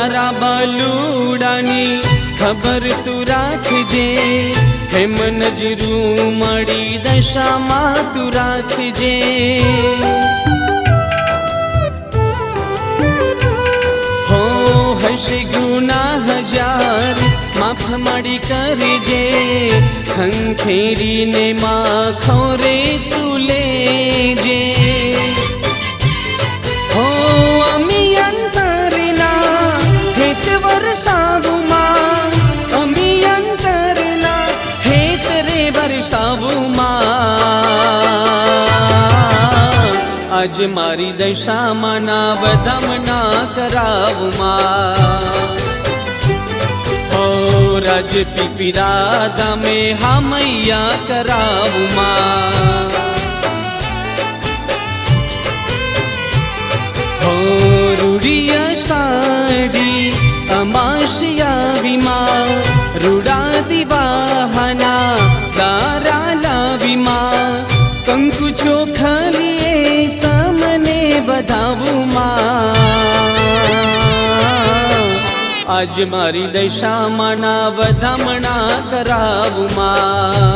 તારા બાલુડાની ખબર તું રાખજે. હેમ નજરું મળી દશામાં તું રાખજે. હો હશે ગુના હજાર, માફ મળી કરજે. ખંખેરીને માખો રે તું લેજે વરસાવુમાં આજ મારી દશામાં ના વધામણા કરાવુમાં. રાજ પીપીરા તમે હામૈયા કરાવુમાં. હો રૂડિયા સાડી અમાશિયા વિમા રૂડા દિવાહના તમને વધાવુમાં આજ મારી દશામાં ના વધામણા કરાવુમાં.